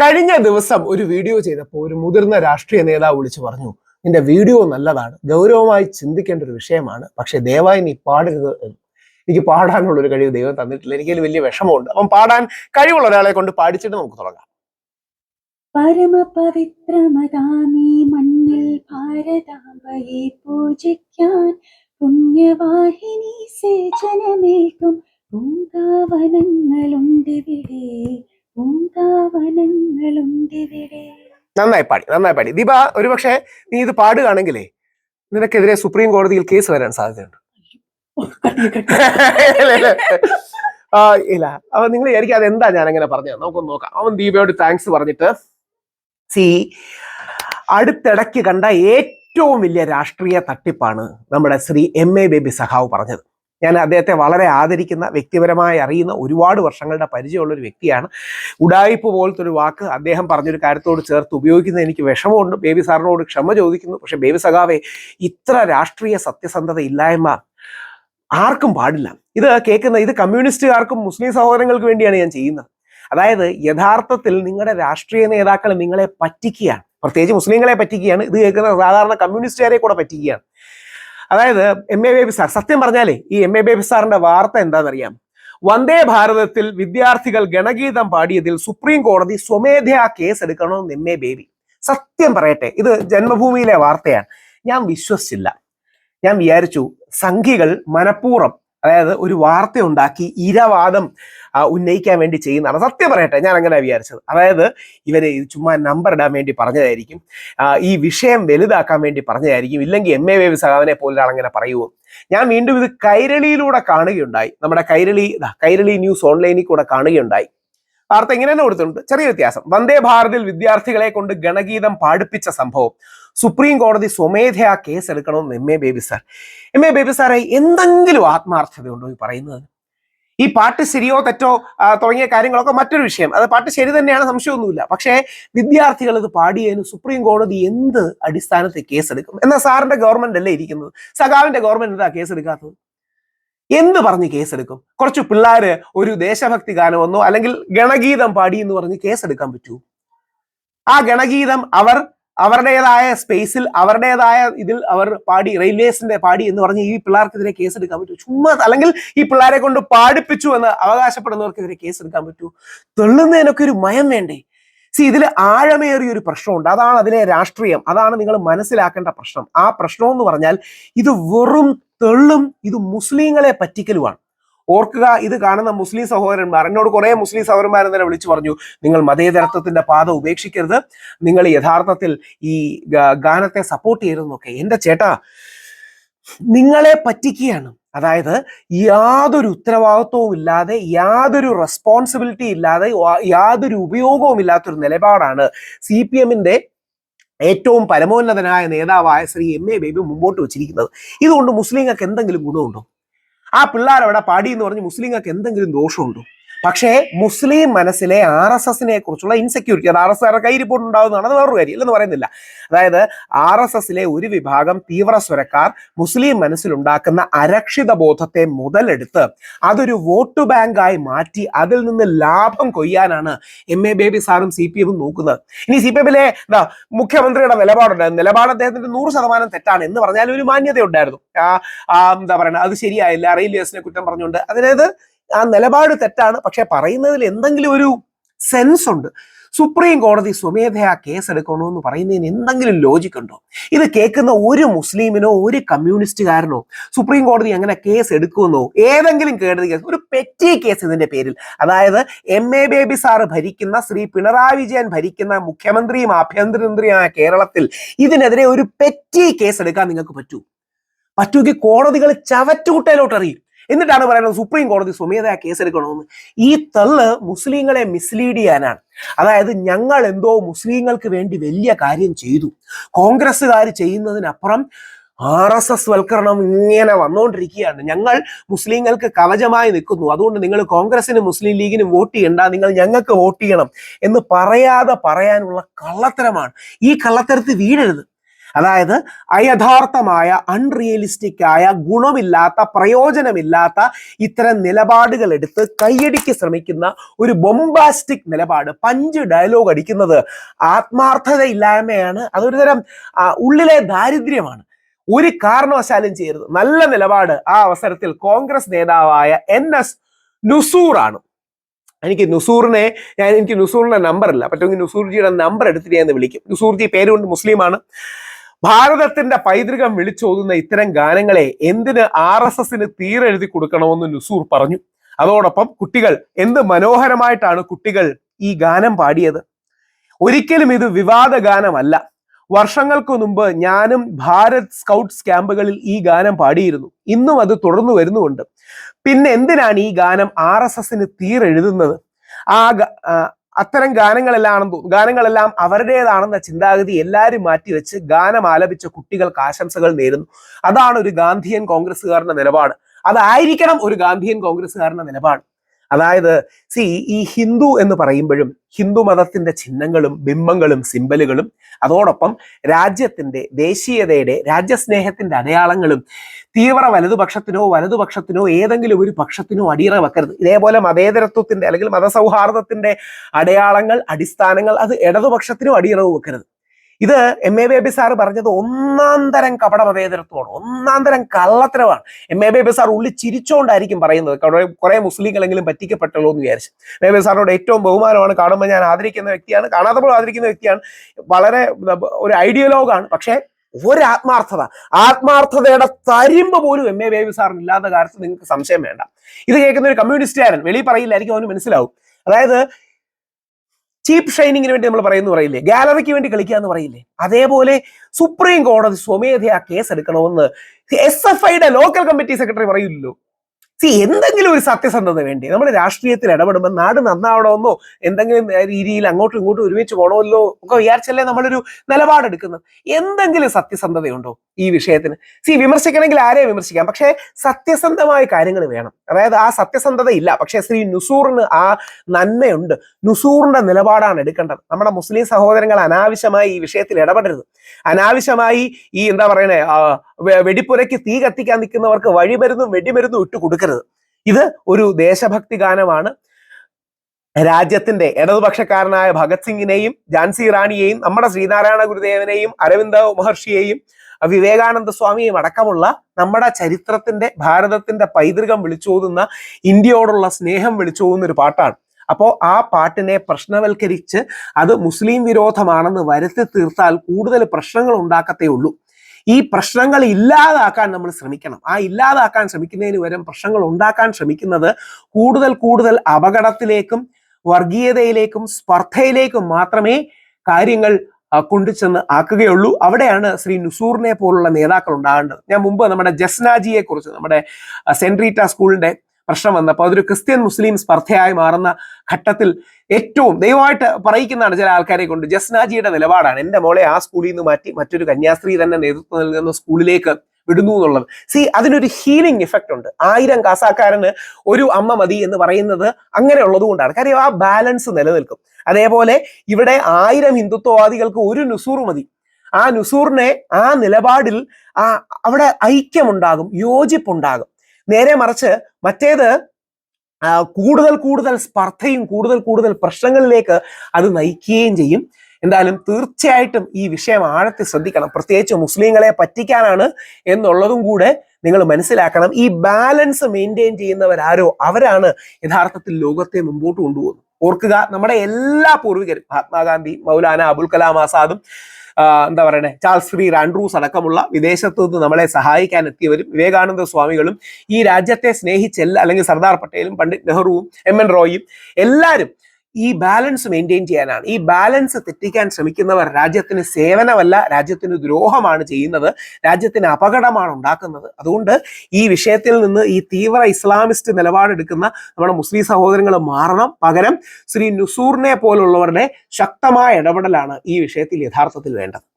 കഴിഞ്ഞ ദിവസം ഒരു വീഡിയോ ചെയ്തപ്പോൾ ഒരു മുതിർന്ന രാഷ്ട്രീയ നേതാവ് വിളിച്ചു പറഞ്ഞു നിന്റെ വീഡിയോ നല്ലതാണ് ഗൗരവമായി ചിന്തിക്കേണ്ട ഒരു വിഷയമാണ് പക്ഷെ ദയവായി നീ പാടരുത് എന്ന്. എനിക്ക് പാടാനുള്ള ഒരു കഴിവ് ദൈവം തന്നിട്ടില്ല. എനിക്ക് വലിയ വിഷമമുണ്ട്. അപ്പം പാടാൻ കഴിവുള്ള ഒരാളെ കൊണ്ട് പാടിച്ചിട്ട് നമുക്ക് തുടങ്ങാം. പരമപവിത്രമതാമീ മണ്ണിൽ പൂജിക്കാൻ പുണ്യവാഹിനി നന്നായി പാടി നന്നായി പാടി. ദീപ ഒരുപക്ഷെ നീ ഇത് പാടുകയാണെങ്കിലേ നിനക്കെതിരെ സുപ്രീം കോടതിയിൽ കേസ് വരാൻ സാധ്യതയുണ്ട്. ഇല്ല. അപ്പൊ നിങ്ങൾ വിചാരിക്കും അതെന്താ ഞാൻ അങ്ങനെ പറഞ്ഞത്? നമുക്കൊന്ന് നോക്കാം. അവൻ ദീപയോട് താങ്ക്സ് പറഞ്ഞിട്ട് സി അടുത്തിടയ്ക്ക് കണ്ട ഏറ്റവും വലിയ രാഷ്ട്രീയ തട്ടിപ്പാണ് നമ്മുടെ ശ്രീ എം എ ബേബി സഹാവ് പറഞ്ഞത്. ഞാൻ അദ്ദേഹത്തെ വളരെ ആദരിക്കുന്ന വ്യക്തിപരമായി അറിയുന്ന ഒരുപാട് വർഷങ്ങളുടെ പരിചയമുള്ള ഒരു വ്യക്തിയാണ്. ഉടായിപ്പ് പോലത്തെ ഒരു വാക്ക് അദ്ദേഹം പറഞ്ഞൊരു കാര്യത്തോട് ചേർത്ത് ഉപയോഗിക്കുന്നത് എനിക്ക് വിഷമമുണ്ട്. ബേബി സാറിനോട് ക്ഷമ ചോദിക്കുന്നു. പക്ഷെ ബേബി സഖാവെ ഇത്ര രാഷ്ട്രീയ സത്യസന്ധത ഇല്ലായ്മ ആർക്കും പാടില്ല. ഇത് കേൾക്കുന്ന ഇത് കമ്മ്യൂണിസ്റ്റുകാർക്കും മുസ്ലിം സഹോദരങ്ങൾക്ക് വേണ്ടിയാണ് ഞാൻ ചെയ്യുന്നത്. അതായത് യഥാർത്ഥത്തിൽ നിങ്ങളുടെ രാഷ്ട്രീയ നേതാക്കൾ നിങ്ങളെ പറ്റിക്കുകയാണ്. പ്രത്യേകിച്ച് മുസ്ലിങ്ങളെ പറ്റിക്കുകയാണ്. ഇത് കേൾക്കുന്ന സാധാരണ കമ്മ്യൂണിസ്റ്റുകാരെ കൂടെ പറ്റിക്കുകയാണ്. അതായത് എം എ ബേബി സാർ സത്യം പറഞ്ഞാലേ ഈ എം എ ബേബി സാറിന്റെ വാർത്ത എന്താണെന്നറിയാം? വന്ദേ ഭാരതത്തിൽ വിദ്യാർത്ഥികൾ ഗണഗീതം പാടിയതിൽ സുപ്രീം കോടതി സ്വമേധയാ കേസ് എടുക്കണമെന്ന് എം എ ബേബി സത്യം പറയട്ടെ ഇത് ജന്മഭൂമിയിലെ വാർത്തയാണ്. ഞാൻ വിശ്വസിച്ചില്ല. ഞാൻ വിചാരിച്ചു സംഘികൾ മനഃപൂർവം അതായത് ഒരു വാർത്ത ഉണ്ടാക്കി ഇരവാദം ഉന്നയിക്കാൻ വേണ്ടി ചെയ്യുന്നതാണ്. സത്യം പറയട്ടെ ഞാൻ അങ്ങനെ വിചാരിച്ചത്. അതായത് ഇവരെ ചുമ്മാ നമ്പർ ഇടാൻ വേണ്ടി പറഞ്ഞതായിരിക്കും. ഈ വിഷയം വലുതാക്കാൻ വേണ്ടി പറഞ്ഞതായിരിക്കും. ഇല്ലെങ്കിൽ എം എ വേവി സഹാവിനെ പോലെ അങ്ങനെ പറയുമോ ഞാൻ വീണ്ടും ഇത് കൈരളിയിലൂടെ കാണുകയുണ്ടായി. നമ്മുടെ കൈരളി കൈരളി ന്യൂസ് ഓൺലൈനിൽ കൂടെ കാണുകയുണ്ടായി. വാർത്ത ഇങ്ങനെ കൊടുത്തിട്ടുണ്ട്. ചെറിയ വ്യത്യാസം. വന്ദേ ഭാരതിൽ വിദ്യാർത്ഥികളെ കൊണ്ട് ഗണഗീതം പാടിപ്പിച്ച സംഭവം. സുപ്രീം കോടതി സ്വമേധയാ കേസ് എടുക്കണമെന്ന് M A Baby sir M A Baby സാറെ എന്തെങ്കിലും ആത്മാർത്ഥതയുണ്ടോ ഈ പറയുന്നത്? ഈ പാട്ട് ശരിയോ തെറ്റോ തുടങ്ങിയ കാര്യങ്ങളൊക്കെ മറ്റൊരു വിഷയം. അത് പാട്ട് ശരി തന്നെയാണ് സംശയമൊന്നുമില്ല. പക്ഷേ വിദ്യാർത്ഥികൾ ഇത് പാടിയതിന് സുപ്രീം കോടതി എന്ത് അടിസ്ഥാനത്തിൽ കേസെടുക്കും? എന്നാൽ സാറിന്റെ ഗവൺമെന്റ് അല്ലേ ഇരിക്കുന്നത്? സഖാവിന്റെ ഗവൺമെന്റ് എന്താ കേസെടുക്കാത്തത്? എന്ത് പറഞ്ഞ് കേസെടുക്കും? കുറച്ച് പിള്ളേര് ഒരു ദേശഭക്തി ഗാനമെന്നോ അല്ലെങ്കിൽ ഗണഗീതം പാടി എന്ന് പറഞ്ഞ് കേസെടുക്കാൻ പറ്റൂ? ആ ഗണഗീതം അവർ അവരുടേതായ സ്പേസിൽ അവരുടേതായ ഇതിൽ അവർ പാടി റെയിൽവേസിന്റെ പാടി എന്ന് പറഞ്ഞ് ഈ പിള്ളേർക്കെതിരെ കേസെടുക്കാൻ പറ്റൂ. ചുമ്മാ അല്ലെങ്കിൽ ഈ പിള്ളേരെ കൊണ്ട് പാടിപ്പിച്ചു എന്ന് അവകാശപ്പെടുന്നവർക്കെതിരെ കേസെടുക്കാൻ പറ്റൂ. തെള്ളുന്നതിനൊക്കെ ഒരു മയം വേണ്ടേ? സി ഇതിൽ ആഴമേറിയ ഒരു പ്രശ്നമുണ്ട്. അതാണ് അതിലെ രാഷ്ട്രീയം. അതാണ് നിങ്ങൾ മനസ്സിലാക്കേണ്ട പ്രശ്നം. ആ പ്രശ്നം എന്ന് പറഞ്ഞാൽ ഇത് വെറും തെള്ളും ഇത് മുസ്ലിങ്ങളെ പറ്റിക്കലുമാണ്. ഓർക്കുക ഇത് കാണുന്ന മുസ്ലിം സഹോദരന്മാർ എന്നോട് കുറെ മുസ്ലിം സഹോദരന്മാർ തന്നെ വിളിച്ചു പറഞ്ഞു നിങ്ങൾ മതേതരത്വത്തിന്റെ പാത ഉപേക്ഷിക്കരുത് നിങ്ങൾ യഥാർത്ഥത്തിൽ ഈ ഗാനത്തെ സപ്പോർട്ട് ചെയ്യരുതെന്നൊക്കെ. എന്റെ ചേട്ടാ നിങ്ങളെ പറ്റിക്കുകയാണ്. അതായത് യാതൊരു ഉത്തരവാദിത്വവും ഇല്ലാതെ യാതൊരു റെസ്പോൺസിബിലിറ്റി ഇല്ലാതെ യാതൊരു ഉപയോഗവും ഇല്ലാത്തൊരു നിലപാടാണ് സി പി എമ്മിന്റെ ഏറ്റവും പരമോന്നതനായ നേതാവായ ശ്രീ എം എ ബേബി മുമ്പോട്ട് വെച്ചിരിക്കുന്നത്. ഇതുകൊണ്ട് മുസ്ലിങ്ങൾക്ക് എന്തെങ്കിലും ഗുണമുണ്ടോ? ആ പിള്ളേരവിടെ പടി എന്ന് പറഞ്ഞ് മുസ്ലിങ്ങൾക്ക് എന്തെങ്കിലും ദോഷമുണ്ടോ? പക്ഷേ മുസ്ലിം മനസ്സിലെ ആർ എസ് എസിനെ കുറിച്ചുള്ള ഇൻസെക്യൂരിറ്റി അത് ആർ എസ് ആരുടെ കൈ റിപ്പോർട്ട് ഉണ്ടാകുന്നതാണ് അത് വേറൊരു കാര്യം ഇല്ലെന്ന് പറയുന്നില്ല. അതായത് ആർ എസ് എസിലെ ഒരു വിഭാഗം തീവ്ര സ്വരക്കാർ മുസ്ലിം മനസ്സിലുണ്ടാക്കുന്ന അരക്ഷിത ബോധത്തെ മുതലെടുത്ത് അതൊരു വോട്ട് ബാങ്കായി മാറ്റി അതിൽ നിന്ന് ലാഭം കൊയ്യാനാണ് എം എ ബേബി സാറും സി പി എമ്മും നോക്കുന്നത്. ഇനി സി പി എമ്മിലെ എന്താ മുഖ്യമന്ത്രിയുടെ നിലപാടുണ്ടായിരുന്നു നിലപാട് അദ്ദേഹത്തിന്റെ നൂറ് ശതമാനം തെറ്റാണ് എന്ന് പറഞ്ഞാൽ ഒരു മാന്യത ഉണ്ടായിരുന്നു ആ ആ, എന്താ പറയുക അത് ശരിയായില്ല റെയിൽവേസിനെ കുറ്റം പറഞ്ഞുകൊണ്ട്. അതായത് ആ നിലപാട് തെറ്റാണ്. പക്ഷെ പറയുന്നതിൽ എന്തെങ്കിലും ഒരു സെൻസ് ഉണ്ട്. സുപ്രീം കോടതി സ്വമേധയാ കേസെടുക്കണമെന്ന് പറയുന്നതിന് എന്തെങ്കിലും ലോജിക് ഉണ്ടോ? ഇത് കേൾക്കുന്ന ഒരു മുസ്ലിമിനോ ഒരു കമ്മ്യൂണിസ്റ്റുകാരനോ സുപ്രീം കോടതി അങ്ങനെ കേസ് എടുക്കുമെന്നോ ഏതെങ്കിലും കേടതി കേസ് ഒരു പെറ്റി കേസ് ഇതിന്റെ പേരിൽ. അതായത് എം എ ബേബി സാറ് ഭരിക്കുന്ന ശ്രീ പിണറായി വിജയൻ ഭരിക്കുന്ന മുഖ്യമന്ത്രിയും ആഭ്യന്തരമന്ത്രിയുമായ കേരളത്തിൽ ഇതിനെതിരെ ഒരു പെറ്റി കേസ് എടുക്കാൻ നിങ്ങൾക്ക് പറ്റൂ? പറ്റുമെങ്കിൽ കോടതികൾ ചവറ്റുകുട്ടയിലോട്ട് അറിയും എന്നിട്ടാണ് പറയുന്നത് സുപ്രീം കോടതി സ്വമേധയാ കേസെടുക്കണമെന്ന്. ഈ തള്ള് മുസ്ലിങ്ങളെ മിസ്ലീഡ് ചെയ്യാനാണ്. അതായത് ഞങ്ങൾ എന്തോ മുസ്ലിങ്ങൾക്ക് വേണ്ടി വലിയ കാര്യം ചെയ്തു. കോൺഗ്രസ്സുകാർ ചെയ്യുന്നതിനപ്പുറം ആർ എസ് എസ് വൽക്കരണം ഇങ്ങനെ വന്നുകൊണ്ടിരിക്കുകയാണ് ഞങ്ങൾ മുസ്ലിങ്ങൾക്ക് കവചമായി നിൽക്കുന്നു. അതുകൊണ്ട് നിങ്ങൾ കോൺഗ്രസിനും മുസ്ലിം ലീഗിനും വോട്ട് ചെയ്യണ്ട. നിങ്ങൾ ഞങ്ങൾക്ക് വോട്ട് ചെയ്യണം എന്ന് പറയാതെ പറയാനുള്ള കള്ളത്തരമാണ്. ഈ കള്ളത്തരത്ത് വീഴരുത്. അതായത് അയഥാർത്ഥമായ അൺറിയലിസ്റ്റിക് ആയ ഗുണമില്ലാത്ത പ്രയോജനമില്ലാത്ത ഇത്തരം നിലപാടുകൾ എടുത്ത് കൈയടിക്ക് ശ്രമിക്കുന്ന ഒരു ബൊംബാസ്റ്റിക് നിലപാട് പഞ്ച് ഡയലോഗ് അടിക്കുന്നത് ആത്മാർത്ഥതയില്ലായ്മയാണ്. അതൊരു തരം ഉള്ളിലെ ദാരിദ്ര്യമാണ്. ഒരു കാരണവശാലും ചെയ്യരുത്. നല്ല നിലപാട് ആ അവസരത്തിൽ കോൺഗ്രസ് നേതാവായ എൻ എസ് നുസൂറാണ്. എനിക്ക് നുസൂറിനെ ഞാൻ എനിക്ക് നുസൂറിന്റെ നമ്പർ ഇല്ല. പറ്റുമെങ്കിൽ നുസൂർജിയുടെ നമ്പർ എടുത്തിട്ട് ഞാൻ വിളിക്കും. നുസൂർജി പേരുകൊണ്ട് മുസ്ലിമാണ്. ഭാരതത്തിന്റെ പൈതൃകം വിളിച്ചോതുന്ന ഇത്തരം ഗാനങ്ങളെ എന്തിന് ആർ എസ് എസിന് തീരെഴുതി കൊടുക്കണമെന്ന് നുസൂർ പറഞ്ഞു. അതോടൊപ്പം കുട്ടികൾ എന്ത് മനോഹരമായിട്ടാണ് കുട്ടികൾ ഈ ഗാനം പാടിയത്. ഒരിക്കലും ഇത് വിവാദ ഗാനമല്ല. വർഷങ്ങൾക്ക് മുമ്പ് ഞാനും ഭാരത് സ്കൗട്ട്സ് ക്യാമ്പുകളിൽ ഈ ഗാനം പാടിയിരുന്നു. ഇന്നും അത് തുടർന്നു വരുന്നുണ്ട് പിന്നെ എന്തിനാണ് ഈ ഗാനം ആർ എസ് എസിന് തീരെഴുതുന്നത്? ആ അത്തരം ഗാനങ്ങളെല്ലാം ഗാനങ്ങളെല്ലാം അവരുടേതാണെന്ന ചിന്താഗതി എല്ലാവരും മാറ്റിവെച്ച് ഗാനം ആലപിച്ച കുട്ടികൾക്ക് ആശംസകൾ നേരുന്നു. അതാണ് ഒരു ഗാന്ധിയൻ കോൺഗ്രസ്സുകാരന്റെ നിലപാട്. അതായിരിക്കണം ഒരു ഗാന്ധിയൻ കോൺഗ്രസ്സുകാരന്റെ നിലപാട്. അതായത് സി ഈ ഹിന്ദു എന്ന് പറയുമ്പോഴും ഹിന്ദു മതത്തിന്റെ ചിഹ്നങ്ങളും ബിംബങ്ങളും സിംബലുകളും അതോടൊപ്പം രാജ്യത്തിന്റെ ദേശീയതയുടെ രാജ്യസ്നേഹത്തിന്റെ അടയാളങ്ങളും തീവ്ര വലതുപക്ഷത്തിനോ വലതുപക്ഷത്തിനോ ഏതെങ്കിലും ഒരു പക്ഷത്തിനോ അടിയറ വെക്കരുത്. ഇതേപോലെ മതേതരത്വത്തിന്റെ അല്ലെങ്കിൽ മതസൗഹാർദ്ദത്തിന്റെ അടയാളങ്ങൾ അടിസ്ഥാനങ്ങൾ അത് ഇടതുപക്ഷത്തിനോ അടിയറവ് വെക്കരുത്. ഇത് എം എ ബേബി സാർ പറഞ്ഞത് ഒന്നാം തരം കപട മതേതരത്വമാണ് ഒന്നാം തരം കള്ളത്തരമാണ്. എം എ ബേബി സാർ ഉള്ളി ചിരിച്ചോണ്ടായിരിക്കും പറയുന്നത്. കുറെ മുസ്ലിങ്ങളെങ്കിലും പറ്റിക്കപ്പെട്ടല്ലോ എന്ന് വിചാരിച്ചു. ബേബി സാറിനോട് ഏറ്റവും ബഹുമാനമാണ്. കാണുമ്പോൾ ഞാൻ ആദരിക്കുന്ന വ്യക്തിയാണ് കാണാത്തപ്പോൾ ആദരിക്കുന്ന വ്യക്തിയാണ്. വളരെ ഒരു ഐഡിയലോഗാണ്. പക്ഷേ ഒരു ആത്മാർത്ഥത ആത്മാർത്ഥതയുടെ തരിമ്പ് പോലും എം എ ബേബി സാറിന് ഇല്ലാത്ത കാര്യത്തിൽ നിങ്ങൾക്ക് സംശയം വേണ്ട. ഇത് കേൾക്കുന്ന ഒരു കമ്മ്യൂണിസ്റ്റുകാരൻ. വെളി പറയില്ലായിരിക്കും അവന് മനസ്സിലാവും. അതായത് ചീപ്പ് ഷൈനിങ്ങിന് വേണ്ടി നമ്മൾ പറയുന്നു പറയില്ലേ? ഗാലറിക്ക് വേണ്ടി കളിക്കുക എന്ന് പറയില്ലേ? അതേപോലെ സുപ്രീം കോടതി സ്വമേധയാ കേസ് എടുക്കണമെന്ന് എസ് എഫ് ഐയുടെ ലോക്കൽ കമ്മിറ്റി സെക്രട്ടറി പറയില്ലല്ലോ സി എന്തെങ്കിലും ഒരു സത്യസന്ധത വേണ്ടി? നമ്മൾ രാഷ്ട്രീയത്തിൽ ഇടപെടുമ്പോൾ നാട് നന്നാവണമെന്നോ എന്തെങ്കിലും രീതിയിൽ അങ്ങോട്ടും ഇങ്ങോട്ടും ഒരുമിച്ച് പോകണമല്ലോ ഒക്കെ വിചാരിച്ചല്ലേ നമ്മളൊരു നിലപാടെടുക്കുന്നത്? എന്തെങ്കിലും സത്യസന്ധതയുണ്ടോ ഈ വിഷയത്തിന്? സി വിമർശിക്കണമെങ്കിൽ ആരെയും വിമർശിക്കാം? പക്ഷേ സത്യസന്ധമായ കാര്യങ്ങൾ വേണം. അതായത് ആ സത്യസന്ധത ഇല്ല. പക്ഷേ ശ്രീ നുസൂറിന് ആ നന്മയുണ്ട്. നുസൂറിന്റെ നിലപാടാണ് എടുക്കേണ്ടത്. നമ്മുടെ മുസ്ലിം സഹോദരങ്ങൾ അനാവശ്യമായി ഈ വിഷയത്തിൽ ഇടപെടരുത്. അനാവശ്യമായി ഈ എന്താ പറയണേ വെടിപ്പുരയ്ക്ക് തീ കത്തിക്കാൻ നിൽക്കുന്നവർക്ക് വഴിമരുന്നും വെടിമരുന്നും ഇട്ട് കൊടുക്കരുത്. ഇത് ഒരു ദേശഭക്തി ഗാനമാണ്. രാജ്യത്തിന്റെ ഇടതുപക്ഷക്കാരനായ ഭഗത് സിംഗിനെയും ജാൻസി റാണിയെയും നമ്മുടെ ശ്രീനാരായണ ഗുരുദേവനെയും അരവിന്ദ മഹർഷിയെയും വിവേകാനന്ദ സ്വാമിയും അടക്കമുള്ള നമ്മുടെ ചരിത്രത്തിന്റെ ഭാരതത്തിന്റെ പൈതൃകം വിളിച്ചോതുന്ന ഇന്ത്യയോടുള്ള സ്നേഹം വിളിച്ചോതുന്ന ഒരു പാട്ടാണ്. അപ്പോൾ ആ പാട്ടിനെ പ്രശ്നവൽക്കരിച്ച് അത് മുസ്ലിം വിരോധമാണെന്ന് വരുത്തി തീർത്താൽ കൂടുതൽ പ്രശ്നങ്ങൾ ഉണ്ടാക്കത്തേ ഉള്ളൂ. ഈ പ്രശ്നങ്ങൾ ഇല്ലാതാക്കാൻ നമ്മൾ ശ്രമിക്കണം. ആ ഇല്ലാതാക്കാൻ ശ്രമിക്കുന്നതിന് വരും പ്രശ്നങ്ങൾ ഉണ്ടാക്കാൻ ശ്രമിക്കുന്നത് കൂടുതൽ കൂടുതൽ അപകടത്തിലേക്കും വർഗീയതയിലേക്കും സ്പർദ്ധയിലേക്കും മാത്രമേ കാര്യങ്ങൾ കൊണ്ടുചെന്ന് ആക്കുകയുള്ളൂ. അവിടെയാണ് ശ്രീ നുസൂറിനെ പോലുള്ള നേതാക്കൾ ഉണ്ടാകേണ്ടത്. ഞാൻ മുമ്പ് നമ്മുടെ ജസ്നാജിയെ കുറിച്ച് നമ്മുടെ സെൻട്രീറ്റ സ്കൂളിന്റെ പ്രശ്നം വന്നപ്പോൾ അതൊരു ക്രിസ്ത്യൻ മുസ്ലിം സ്പർദ്ധയായി മാറുന്ന ഘട്ടത്തിൽ ഏറ്റവും ദയവായിട്ട് പറയിക്കുന്നതാണ് ചില ആൾക്കാരെ കൊണ്ട്. ജസ്നാജിയുടെ നിലപാടാണ്. എന്റെ മോളെ ആ സ്കൂളിൽ നിന്ന് മാറ്റി മറ്റൊരു കന്യാസ്ത്രീ തന്നെ നേതൃത്വം നൽകുന്ന സ്കൂളിലേക്ക് വിടുന്നു എന്നുള്ളത്. സി അതിനൊരു ഹീലിംഗ് ഇഫക്റ്റ് ഉണ്ട്. ആയിരം കാസാക്കാരന് ഒരു അമ്മ മതി എന്ന് പറയുന്നത് അങ്ങനെ ഉള്ളത് കൊണ്ടാണ് കാര്യം ആ ബാലൻസ് നിലനിൽക്കും. അതേപോലെ ഇവിടെ ആയിരം ഹിന്ദുത്വവാദികൾക്ക് ഒരു നുസൂർ മതി. ആ നുസൂറിനെ ആ നിലപാടിൽ ആ അവിടെ ഐക്യമുണ്ടാകും യോജിപ്പുണ്ടാകും. നേരെ മറിച്ച് മറ്റേത് കൂടുതൽ കൂടുതൽ സ്പർദ്ധയും കൂടുതൽ കൂടുതൽ പ്രശ്നങ്ങളിലേക്ക് അത് നയിക്കുകയും ചെയ്യും. എന്തായാലും തീർച്ചയായിട്ടും ഈ വിഷയം ആഴത്തിൽ ശ്രദ്ധിക്കണം. പ്രത്യേകിച്ച് മുസ്ലിങ്ങളെ പറ്റിക്കാനാണ് എന്നുള്ളതും കൂടെ നിങ്ങൾ മനസ്സിലാക്കണം. ഈ ബാലൻസ് മെയിന്റെയിൻ ചെയ്യുന്നവരാരോ അവരാണ് യഥാർത്ഥത്തിൽ ലോകത്തെ മുമ്പോട്ട് കൊണ്ടുപോകുന്നത്. ഓർക്കുക നമ്മുടെ എല്ലാ പൂർവികരും മഹാത്മാഗാന്ധി മൗലാന അബുൽ കലാം ആസാദും എന്താ പറയണേ? ചാൾസ് ഫ്രീ ആൻഡ്രൂസ് അടക്കമുള്ള വിദേശത്തു നിന്ന് നമ്മളെ സഹായിക്കാൻ എത്തിയവരും വിവേകാനന്ദ സ്വാമികളും ഈ രാജ്യത്തെ സ്നേഹിച്ചെല്ല അല്ലെങ്കിൽ സർദാർ പട്ടേലും പണ്ഡിറ്റ് നെഹ്റുവും എം. എൻ. റോയും എല്ലാവരും ഈ ബാലൻസ് മെയിന്റെയിൻ ചെയ്യാനാണ്. ഈ ബാലൻസ് തെറ്റിക്കാൻ ശ്രമിക്കുന്നവർ രാജ്യത്തിന് സേവനമല്ല രാജ്യത്തിന് ദ്രോഹമാണ് ചെയ്യുന്നത് രാജ്യത്തിന് അപകടമാണ് ഉണ്ടാക്കുന്നത്. അതുകൊണ്ട് ഈ വിഷയത്തിൽ നിന്ന് ഈ തീവ്ര ഇസ്ലാമിസ്റ്റ് നിലപാടെടുക്കുന്ന നമ്മുടെ മുസ്ലിം സഹോദരങ്ങൾ മാറണം. പകരം ശ്രീ നുസൂറിനെ പോലുള്ളവരുടെ ശക്തമായ ഇടപെടലാണ് ഈ വിഷയത്തിൽ യഥാർത്ഥത്തിൽ വേണ്ടത്.